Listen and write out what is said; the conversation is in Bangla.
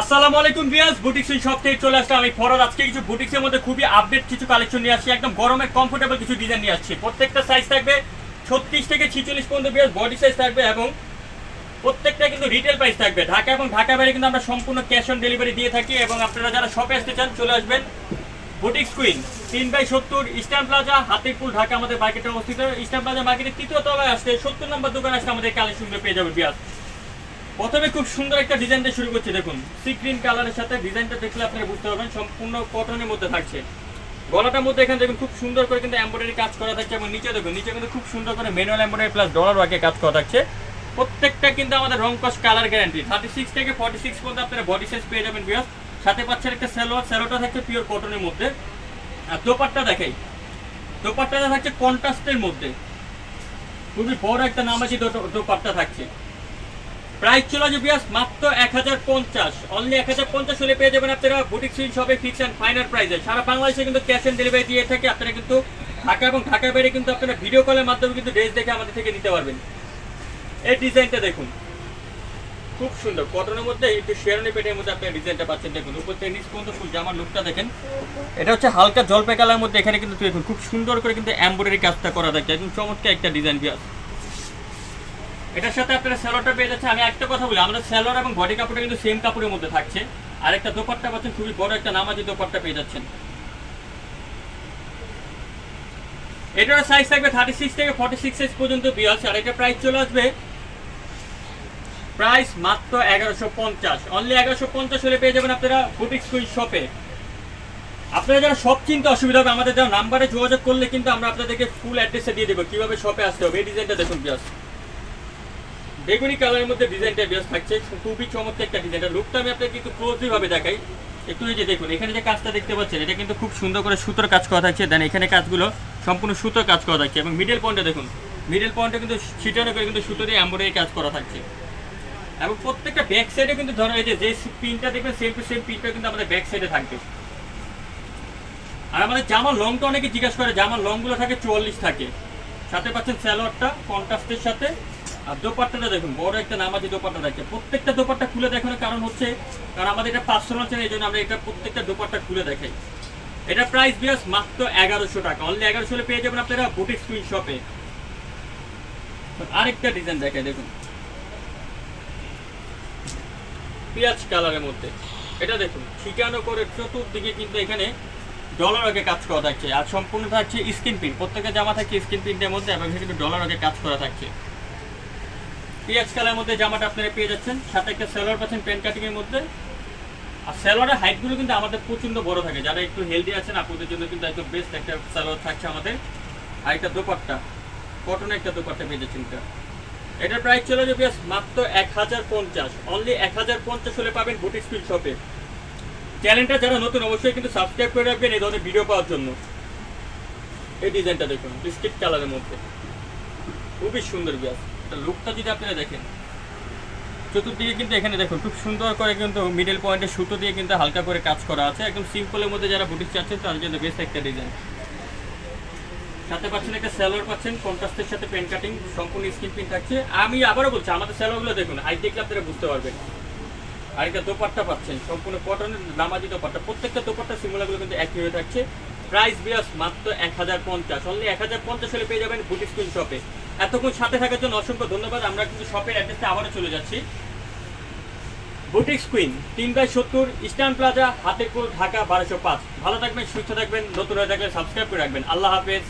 আসসালামু আলাইকুম বিয়াস বুটিক্স শপ থেকে চলে আসলাম আমি ফরদ আজকে কিছু বুটিক্সের মধ্যে খুবই আপডেট কিছু কালেকশন নিয়ে আসছি, একদম গরমের কমফোর্টেবল কিছু ডিজাইন নিয়ে আসছি। প্রত্যেকটা সাইজ থাকবে ছত্রিশ থেকে ছিচল্লিশ পর্যন্ত বিয়াস বডি সাইজ থাকবে এবং প্রত্যেকটা কিন্তু রিটেল প্রাইস থাকবে। ঢাকা এবং ঢাকা বাইরে কিন্তু আমরা সম্পূর্ণ ক্যাশ অন ডেলিভারি দিয়ে থাকি এবং আপনারা যারা শপে আসতে চান, চলে আসবেন বুটিক্স কুইন তিন বাই সত্তর ইস্টার্ন প্লাজা হাতিরপুল, ঢাকা আমাদের মার্কেটে অবস্থিত। ইস্টার্ন প্লাজা মার্কেটের তৃতীয় তলায় আসতে সত্তর নম্বর দোকান আসতে আমাদের কালেকশনগুলো পেয়ে যাবে বিয়াস প্রথমে খুব সুন্দর একটা ডিজাইন দিয়ে শুরু করছি, দেখুন। সি গ্রিন কালারের সাথে ডিজাইনটা দেখলে আপনারা বুঝতে পারবেন, সম্পূর্ণ কটনের মধ্যে থাকছে। গলাটার মধ্যে এখানে দেখুন, খুব সুন্দর করে কিন্তু এমব্রয়ডারি কাজ করা থাকছে এবং নিচে দেখুন, নিচে কিন্তু খুব সুন্দর করে ম্যানুয়াল এমব্রয়ডারি প্লাস ডলার ওয়ার্কে কাজ করা থাকছে। প্রত্যেকটা কিন্তু আমাদের রং কস কালার গ্যারান্টি থার্টি সিক্স থেকে ফর্টি সিক্স পর্যন্ত আপনারা বডি সাইজ পেয়ে যাবেন বিয়াস সাথে পাচ্ছেন একটা সেলোয়ার সেলোটা থাকছে পিওর কটনের মধ্যে। আর দোপাট্টা দেখাই। দোপাট্টাটা থাকছে কন্ট্রাস্টের মধ্যে। খুবই বড় একটা নামাজি দোপাট্টা থাকছে। প্রাইস চলে আসবে বিয়াস মাত্র এক হাজার পঞ্চাশ। অনলি এক হাজার পঞ্চাশ হলে পেয়ে যাবেন আপনারা বুটিক সুইন শপে ফিক্স অ্যান্ড ফাইনাল প্রাইসে সারা বাংলাদেশে কিন্তু ক্যাশ অন ডেলিভারি দিয়ে থাকে, আপনারা কিন্তু ঢাকা এবং ঢাকার বাইরে কিন্তু আপনারা ভিডিও কলের মাধ্যমে কিন্তু ড্রেস দেখে আমাদের থেকে নিতে পারবেন। এই ডিজাইনটা দেখুন। খুব সুন্দর। কটনের মধ্যে একটু শেয়ারনি পেটের মধ্যে আপনার ডিজাইনটা পাচ্ছেন, দেখুন। উপর থেকে নিচ পর্যন্ত ফুল জামার লুকটা দেখেন। এটা হচ্ছে হালকা জলপাই কালার মধ্যে এখানে কিন্তু দেখুন, খুব সুন্দর করে কিন্তু এমব্রয়ডারি কাজটা করা থাকে। একদম চমৎকার একটা ডিজাইন বিয়াস এটার সাথে আপনারা স্যালোটা পেয়ে যাচ্ছে আমি একটা কথা বলি, আমাদের স্যালোর এবং বডি কাপড়টা কিন্তু সেম কাপড়ের মধ্যে থাকছে। আর একটা দোপাট্টা পাচ্ছেন, খুবই বড় একটা নামাজি দোপাট্টা পেয়ে যাচ্ছেন। এটার সাইজ থাকবে থার্টি সিক্স থেকে ফর্টি সিক্স সাইজ পর্যন্ত বিয়াস আর এটা প্রাইস চলে আসবে প্রাইস মাত্র এগারোশো পঞ্চাশ। অনলি এগারোশো পঞ্চাশ হলে পেয়ে যাবেন আপনারা বুটিক স্কুল শপে আপনারা যারা সব চিনতে অসুবিধা হবে, আমাদের যারা নাম্বারে যোগাযোগ করলে কিন্তু আমরা আপনাদেরকে ফুল অ্যাড্রেসে দিয়ে দেবো। কীভাবে শপে আসতে হবে, এই ডিজাইনটা দেখুন বিয়াস বেগুনি কালারের মধ্যে ডিজাইনটা বেশ থাকছে খুবই চমৎকার একটা ডিজাইন লুকটা আমি আপনাকে একটু ক্লোজলি ভাবে দেখাই। একটু এই যে দেখুন, এখানে যে কাজটা দেখতে পাচ্ছেন, এটা কিন্তু খুব সুন্দর করে সুতোর কাজ করা থাকছে। দেন এখানে কাজগুলো সম্পূর্ণ সুতোর কাজ করা থাকছে এবং মিডল পয়েন্টে দেখুন মিডল পয়েন্টে কিন্তু ছিটানো করে কিন্তু সুতো দিয়ে এম্বয়ডারি কাজ করা থাকছে। এবং প্রত্যেকটা ব্যাক সাইডে কিন্তু ধরো এই যে যে পিনটা দেখবেন সেম টু সেম পিনটা কিন্তু আমাদের ব্যাক সাইডে থাকবে। আর আমাদের জামার লংটা অনেকে জিজ্ঞাসা করে জামার লংগুলো থাকে চুয়াল্লিশ থাকে। সাথে পাচ্ছেন স্যালোয়ারটা কন্ট্রাস্টের সাথে আর দোপাট্টাটা দেখুন, বড় একটা নামাজি দোপাট্টা থাকছে প্রত্যেকটা দোপাট্টা খুলে দেখানোর কারণ হচ্ছে, কারণ আমাদের এটা পার্সোনাল চ্যানেল এই জন্য আমরা এটা প্রত্যেকটা দোপাট্টা খুলে দেখাই। এটা প্রাইস বিয়াস মাত্র এগারোশো টাকা। অনলি এগারোশো পেয়ে যাবেন আপনারা বুটিক স্ক্রিন শপে আরেকটা ডিজাইন দেখায় দেখুন। পেঁয়াজ কালারের মধ্যে। এটা দেখুন, ঠিকানো করে চতুর্দিকে কিন্তু এখানে ডলার আগে কাজ করা থাকছে। আর সম্পূর্ণ থাকছে স্ক্রিন প্রিন্ট প্রত্যেকের জামা থাকছে স্ক্রিন প্রিন্টের মধ্যে এবং কিন্তু ডলার আগে কাজ করা থাকছে। পেঁয়াজ কালারের মধ্যে জামাটা আপনারা পেয়ে যাচ্ছেন। সাথে একটা সেলোয়ার পাচ্ছেন প্যান্ট কাটিং এর মধ্যে। আর সেলোয়ারের হাইটগুলো কিন্তু আমাদের প্রচণ্ড বড় থাকে। যারা একটু হেলদি আছেন, আপনাদের জন্য কিন্তু একদম বেস্ট একটা সেলোয়ার থাকছে আমাদের। আর একটা দোপাট্টা কটনের একটা দোপাট্টা পেয়ে যাচ্ছেন এটা। এটার প্রাইস চলে যাবে মাত্র এক হাজার পঞ্চাশ। অনলি এক হাজার পঞ্চাশ হলে পাবেন বুটিক স্পিল শপে চ্যানেলটা যারা নতুন, অবশ্যই কিন্তু সাবস্ক্রাইব করে রাখবেন এই ধরনের ভিডিও পাওয়ার জন্য। এই ডিজাইনটা দেখুন বিস্কিট কালারের মধ্যে। খুবই সুন্দর বিয়াস। লুকটা যদি আপনারা দেখেন, চতুর্দিকে কিন্তু এখানে দেখুন, খুব সুন্দর করে কিন্তু মিডল পয়েন্টে সুতো দিয়ে কিন্তু হালকা করে কাজ করা আছে। একদম সিম্পলের মধ্যে যারা বুটিক চাচ্ছেন তাদের জন্য বেস্ট একটা ডিজাইন সাথে পাচ্ছেন একটা স্যালোয়ার পাচ্ছেন কন্ট্রাস্টের সাথে পেন কাটিং সম্পূর্ণ স্কিন প্রিন্ট থাকছে। আমি আবারও বলছি, আমাদের স্যালোয়ারগুলো দেখুন হাই দেখলে আপনারা বুঝতে পারবেন। আর একটা দোপাট্টা পাচ্ছেন, সম্পূর্ণ কটনের নামাজি দোপাট্টা। প্রত্যেকটা দোপাট্টা সিমুলাগুলো কিন্তু একই হয়ে থাকছে। প্রাইস বিয়াস মাত্র এক হাজার পঞ্চাশ। অনলি এক হাজার পঞ্চাশ হলে পেয়ে যাবেন বুটিক স্ক্রিন শপে এতক্ষণ সাথে থাকার জন্য অসংখ্য ধন্যবাদ। আমরা কিন্তু শপের অ্যাড্রেসে আবারও চলে যাচ্ছি। বুটিক স্কুইন তিন বাই সত্তর ইস্টার্ন প্লাজা হাতেপুর ঢাকা, বারোশো পাঁচ। ভালো থাকবেন, সুস্থ থাকবেন, নতুন হয়ে থাকলে সাবস্ক্রাইব করে রাখবেন। আল্লাহ হাফেজ।